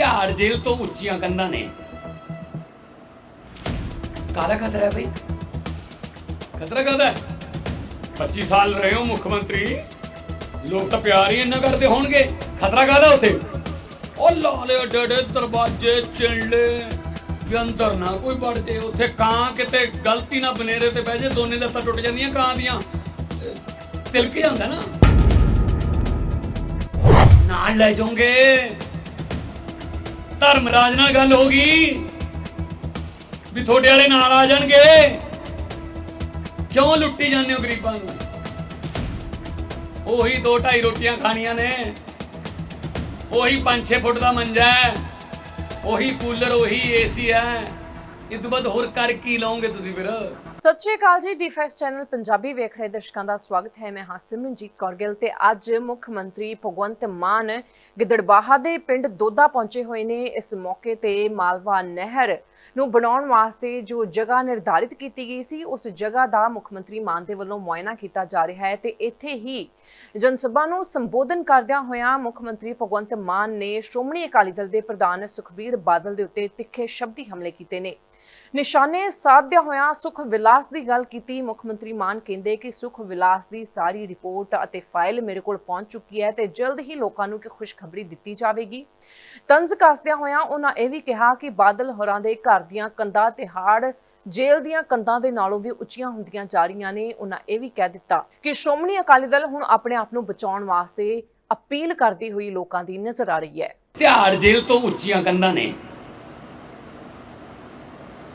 ਤਿਹਾੜ ਜੇਲ੍ਹ ਤੋਂ ਉੱਚੀਆਂ ਕੰਧਾਂ ਨੇ। ਕਾਹਦਾ ਖਤਰਾ ਹੈ ਬਈ? ਖਤਰਾ ਕਾਹਦਾ 25 ਸਾਲ ਰਹੇ ਹੋ ਮੁੱਖ ਮੰਤਰੀ। ਲੋਕ ਤਾਂ ਪਿਆਰ ਹੀ ਇੰਨਾ ਕਰਦੇ ਹੋਣਗੇ। ਖਤਰਾ ਕਾਹਦਾ ਉੱਥੇ? ਉਹ ਲਾਲੇ ਏਡੇ ਦਰਵਾਜ਼ੇ ਚਿੰਲੇ ਵੀ ਅੰਦਰ ਨਾ ਕੋਈ ਵੜ ਜੇ। ਉੱਥੇ ਕਾਂ ਕਿਤੇ ਗਲਤੀ ਨਾ ਬਨੇਰੇ ਤੇ ਬਹਿ ਜੇ ਦੋਨੇ ਲੱਤਾਂ ਟੁੱਟ ਜਾਂਦੀਆਂ ਕਾਂ ਦੀਆਂ। ਅਹ, ਤਿਲਕ ਜਾਂਦਾ ਨਾ। ਨਾਲ ਲੈ ਜਾਓਗੇ। ਧਰਮਰਾਜ ਨਾਲ ਗੱਲ ਹੋ ਗਈ ਵੀ ਤੁਹਾਡੇ ਵਾਲੇ ਨਾਲ ਆ ਜਾਣਗੇ। ਕਿਉਂ ਲੁੱਟੀ ਜਾਂਦੇ ਹੋ ਗਰੀਬਾਂ ਨੂੰ? ਉਹੀ ਦੋ ਢਾਈ ਰੋਟੀਆਂ ਖਾਣੀਆਂ ਨੇ। ਉਹੀ 5-6 ਫੁੱਟ ਦਾ ਮੰਜਾ ਹੈ। ਉਹੀ ਕੂਲਰ, ਉਹੀ ਏਸੀ ਹੈ। ਇਹ ਤੋਂ ਬਾਅਦ ਹੋਰ ਕਰ ਕੀ ਲਓਗੇ ਤੁਸੀਂ ਫਿਰ? ਸਤਿ ਸ਼੍ਰੀ ਅਕਾਲ ਜੀ ਡੀਫੈਕਸ ਚੈਨਲ ਪੰਜਾਬੀ ਵੇਖ ਰਹੇ ਦਰਸ਼ਕਾਂ ਦਾ ਸਵਾਗਤ ਹੈ। ਮੈਂ ਹਾਂ ਸਿਮਰਨਜੀਤ ਕੌਰ ਗਿੱਲ ਤੇ ਅੱਜ ਮੁੱਖ ਮੰਤਰੀ ਭਗਵੰਤ ਮਾਨ ਗਿੱਦੜਬਾਹਾ ਦੇ ਪਿੰਡ ਦੋਦਾ ਪਹੁੰਚੇ ਹੋਏ ਨੇ। ਇਸ ਮੌਕੇ ਤੇ ਮਾਲਵਾ ਨਹਿਰ ਨੂੰ ਬਣਾਉਣ ਵਾਸਤੇ ਜੋ ਜਗ੍ਹਾ ਨਿਰਧਾਰਿਤ ਕੀਤੀ ਗਈ ਸੀ, ਉਸ ਜਗ੍ਹਾ ਦਾ ਮੁੱਖ ਮੰਤਰੀ ਮਾਨ ਦੇ ਵੱਲੋਂ ਮੁਆਇਨਾ ਕੀਤਾ ਜਾ ਰਿਹਾ ਹੈ ਤੇ ਇੱਥੇ ਹੀ ਜਨਸਭਾ ਨੂੰ ਸੰਬੋਧਨ ਕਰਦਿਆਂ ਹੋਇਆਂ ਮੁੱਖ ਮੰਤਰੀ ਭਗਵੰਤ ਮਾਨ ਨੇ ਸ਼੍ਰੋਮਣੀ ਅਕਾਲੀ ਦਲ ਦੇ ਪ੍ਰਧਾਨ ਸੁਖਬੀਰ ਬਾਦਲ ਦੇ ਉੱਤੇ ਤਿੱਖੇ ਸ਼ਬਦੀ ਹਮਲੇ ਕੀਤੇ ਨੇ। ਨਿਸ਼ਾਨੇ ਸਾਧਦਿਆਂ ਹੋਇਆਂ ਸੁਖ ਵਿਲਾਸ ਦੀ ਗੱਲ ਕੀਤੀ। ਮੁੱਖ ਮੰਤਰੀ ਮਾਨ ਕਹਿੰਦੇ ਕਿ ਸੁਖ ਵਿਲਾਸ ਦੀ ਸਾਰੀ ਰਿਪੋਰਟ ਅਤੇ ਫਾਈਲ ਮੇਰੇ ਕੋਲ ਪਹੁੰਚ ਚੁੱਕੀ ਹੈ ਤੇ ਜਲਦ ਹੀ ਲੋਕਾਂ ਨੂੰ ਇੱਕ ਖੁਸ਼ਖਬਰੀ ਦਿੱਤੀ ਜਾਵੇਗੀ। ਤੰਜ਼ ਕੱਸਦਿਆਂ ਹੋਇਆਂ ਉਹਨਾਂ ਇਹ ਵੀ ਕਿਹਾ ਕਿ ਬਾਦਲ ਹੋਰਾਂ ਦੇ ਘਰ ਦੀਆਂ ਕੰਧਾਂ ਤੇ ਹਾੜ, ਜੇਲ੍ਹ ਦੀਆਂ ਕੰਧਾਂ ਦੇ ਨਾਲੋਂ ਵੀ ਉੱਚੀਆਂ ਹੁੰਦੀਆਂ ਜਾ ਰਹੀਆਂ ਨੇ ਉਹਨਾਂ ਇਹ ਵੀ ਕਹਿ ਦਿੱਤਾ ਕਿ ਸ਼੍ਰੋਮਣੀ ਅਕਾਲੀ ਦਲ ਹੁਣ ਆਪਣੇ ਆਪ ਨੂੰ ਬਚਾਉਣ ਵਾਸਤੇ ਅਪੀਲ ਕਰਦੀ ਹੋਈ ਲੋਕਾਂ ਦੀ ਨਜ਼ਰ ਆ ਰਹੀ ਹੈ। ਤਿਹਾੜ ਜੇਲ੍ਹ ਤੋਂ ਉੱਚੀਆਂ ਕੰਧਾਂ ਨੇ।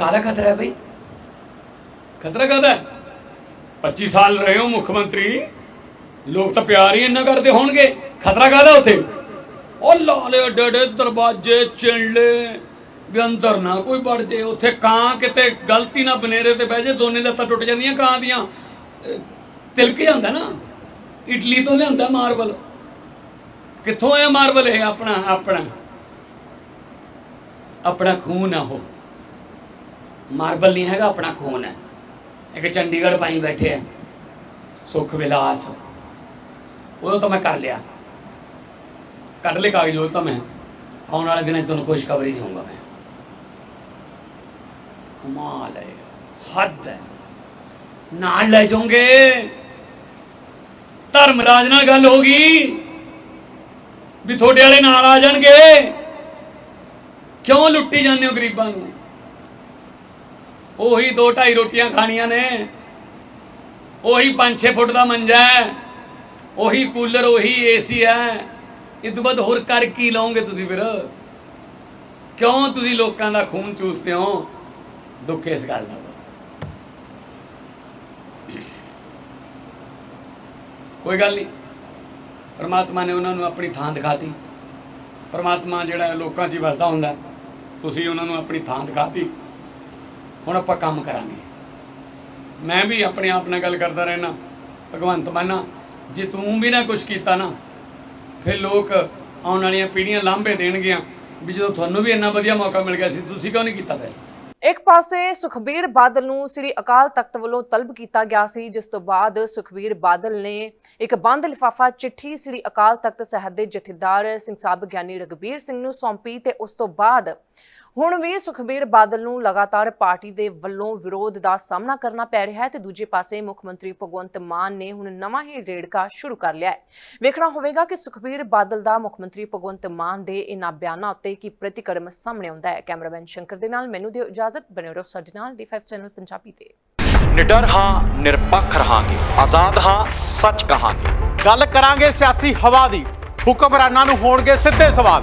ਕਾਹਦਾ ਖਤਰਾ ਹੈ ਬਈ? ਖਤਰਾ ਕਾਹਦਾ? ਹੈ? 25 ਸਾਲ ਰਹੇ ਹੋ ਮੁੱਖ ਮੰਤਰੀ। ਲੋਕ ਤਾਂ ਪਿਆਰ ਹੀ ਇੰਨਾ ਕਰਦੇ ਹੋਣਗੇ। ਖਤਰਾ ਕਾਹਦਾ ਉੱਥੇ? ਉਹ ਲਾਲੇ ਏਡੇ ਦਰਵਾਜ਼ੇ ਚਿੰਲੇ ਵੀ ਅੰਦਰ ਨਾ ਕੋਈ ਵੜ ਜੇ। ਉੱਥੇ ਕਾਂ ਕਿਤੇ ਗਲਤੀ ਨਾ ਬਨੇਰੇ ਤੇ ਬਹਿ ਜੇ, ਦੋਨੇ ਲੱਤਾਂ ਟੁੱਟ ਜਾਂਦੀਆਂ ਕਾਂ ਦੀਆਂ। ਤਿਲਕ ਜਾਂਦਾ ਨਾ। ਇਟਲੀ ਤੋਂ ਲਿਆਂਦਾ ਮਾਰਬਲ। ਕਿੱਥੋਂ ਆਇਆ ਮਾਰਬਲ ਇਹ ਆਪਣਾ ਆਪਣਾ? ਆਪਣਾ ਖੂਨ ਆ ਉਹ। ਮਾਰਬਲ ਨਹੀਂ ਹੈਗਾ, ਆਪਣਾ ਖੂਨ ਹੈ। ਇੱਕ ਚੰਡੀਗੜ੍ਹ ਪਾਈ ਬੈਠੇ ਆ, ਸੁਖ ਵਿਲਾਸ। ਉਹ ਤਾਂ ਮੈਂ ਕਰ ਲਿਆ। ਕੱਢ ਲੈ ਕਾਗਜ਼ ਉਹ ਤਾਂ ਮੈਂ। ਆਉਣ ਵਾਲੇ ਦਿਨਾਂ 'ਚ ਤੁਹਾਨੂੰ ਖੁਸ਼ਖਬਰੀ ਦੇਵਾਂਗਾ ਮੈਂ। ਕਮਾਲ ਹੈ, ਹੱਦ ਹੈ। ਨਾਲ ਲੈ ਜਾਓਗੇ। ਧਰਮਰਾਜ ਨਾਲ ਗੱਲ ਹੋ ਗਈ ਵੀ ਤੁਹਾਡੇ ਵਾਲੇ ਨਾਲ ਆ ਜਾਣਗੇ। ਕਿਉਂ ਲੁੱਟੀ ਜਾਂਦੇ ਹੋ ਗਰੀਬਾਂ ਨੂੰ? ਉਹੀ ਦੋ ਢਾਈ ਰੋਟੀਆਂ ਖਾਣੀਆਂ ਨੇ। ਉਹੀ 5-6 ਫੁੱਟ ਦਾ ਮੰਜਾ ਹੈ। ਉਹੀ ਕੂਲਰ, ਉਹੀ ਏਸੀ ਹੈ। ਇਹ ਤੋਂ ਬਾਅਦ ਹੋਰ ਕਰ ਕੀ ਲਓਗੇ ਤੁਸੀਂ ਫਿਰ? ਕਿਉਂ ਤੁਸੀਂ ਲੋਕਾਂ ਦਾ ਖੂਨ ਚੂਸਦੇ ਹੋ? ਦੁੱਖ ਇਸ ਗੱਲ ਦਾ ਬਸ। ਕੋਈ ਗੱਲ ਨਹੀਂ। ਪਰਮਾਤਮਾ ਨੇ ਉਹਨਾਂ ਨੂੰ ਆਪਣੀ ਥਾਂ ਦਿਖਾਤੀ। ਪਰਮਾਤਮਾ ਜਿਹੜਾ ਲੋਕਾਂ 'ਚ ਹੀ ਵਸਦਾ ਹੁੰਦਾ। ਤੁਸੀਂ ਉਹਨਾਂ ਨੂੰ ਆਪਣੀ ਥਾਂ ਦਿਖਾਤੀ। ਹੁਣ ਆਪਾਂ ਕੰਮ ਕਰਾਂਗੇ। ਮੈਂ ਵੀ ਆਪਣੇ ਆਪ ਨਾਲ ਗੱਲ ਕਰਦਾ ਰਹਿਣਾ ਭਗਵੰਤ ਮਾਨਾ ਜੇ ਤੂੰ ਵੀ ਨਾ ਕੁਝ ਕੀਤਾ ਨਾ, ਫਿਰ ਲੋਕ ਆਉਣ ਵਾਲੀਆਂ ਪੀੜ੍ਹੀਆਂ ਲਾਂਭੇ ਦੇਣਗੀਆਂ ਵੀ ਜਦੋਂ ਤੁਹਾਨੂੰ ਵੀ ਇੰਨਾ ਵਧੀਆ ਮੌਕਾ ਮਿਲ ਗਿਆ ਸੀ, ਤੁਸੀਂ ਕਿਉਂ ਨਹੀਂ ਕੀਤਾ ਫਿਰ? ਇੱਕ ਪਾਸੇ ਸੁਖਬੀਰ ਬਾਦਲ ਨੂੰ ਸ੍ਰੀ ਅਕਾਲ ਤਖਤ ਵੱਲੋਂ ਤਲਬ ਕੀਤਾ ਗਿਆ ਸੀ, ਜਿਸ ਤੋਂ ਬਾਅਦ ਸੁਖਬੀਰ ਬਾਦਲ ਨੇ ਇੱਕ ਬੰਦ ਲਿਫਾਫਾ ਚਿੱਠੀ ਸ੍ਰੀ ਅਕਾਲ ਤਖਤ ਸਾਹਿਬ ਦੇ ਜਥੇਦਾਰ ਸਿੰਘ ਸਾਹਿਬ ਗਿਆਨੀ ਰਗਬੀਰ ਸਿੰਘ ਨੂੰ ਸੌਂਪੀ ਤੇ ਉਸ ਤੋਂ ਬਾਅਦ ਹੁਣ ਵੀ ਸੁਖਬੀਰ ਬਾਦਲ ਨੂੰ ਲਗਾਤਾਰ ਪਾਰਟੀ ਦੇ ਵੱਲੋਂ ਵਿਰੋਧ ਦਾ ਸਾਹਮਣਾ ਕਰਨਾ ਪੈ ਰਿਹਾ ਹੈ ਤੇ ਦੂਜੇ ਪਾਸੇ ਮੁੱਖ ਮੰਤਰੀ ਭਗਵੰਤ ਮਾਨ ਨੇ ਹੁਣ ਨਵਾਂ ਹੀ ਰੇੜਕਾ ਸ਼ੁਰੂ ਕਰ ਲਿਆ ਹੈ। ਵੇਖਣਾ ਹੋਵੇਗਾ ਕਿ ਸੁਖਬੀਰ ਬਾਦਲ ਦਾ ਮੁੱਖ ਮੰਤਰੀ ਭਗਵੰਤ ਮਾਨ ਦੇ ਇਨ੍ਹਾਂ ਬਿਆਨਾਂ ਉੱਤੇ ਕੀ ਪ੍ਰਤੀਕਰਮ ਸਾਹਮਣੇ ਆਉਂਦਾ ਹੈ। ਕੈਮਰਾਮੈਨ ਸ਼ੰਕਰ ਦੇ ਨਾਲ ਮੈਨੂੰ ਦਿਓ ਇਜਾਜ਼ਤ। ਬਣੇ ਰਹੋ ਸਾਡੇ ਨਾਲ D5 ਚੈਨਲ ਪੰਜਾਬੀ ਤੇ। ਨਿਡਰ ਹਾਂ ਨਿਰਪੱਖ ਰਹਾਂਗੇ। ਆਜ਼ਾਦ ਹਾਂ ਸੱਚ ਕਹਾਂਗੇ। ਗੱਲ ਕਰਾਂਗੇ ਸਿਆਸੀ ਹਵਾ ਦੀ। ਹੁਕਮਰਾਨਾਂ ਨੂੰ ਹੋਣਗੇ ਸਿੱਧੇ ਸਵਾਲ।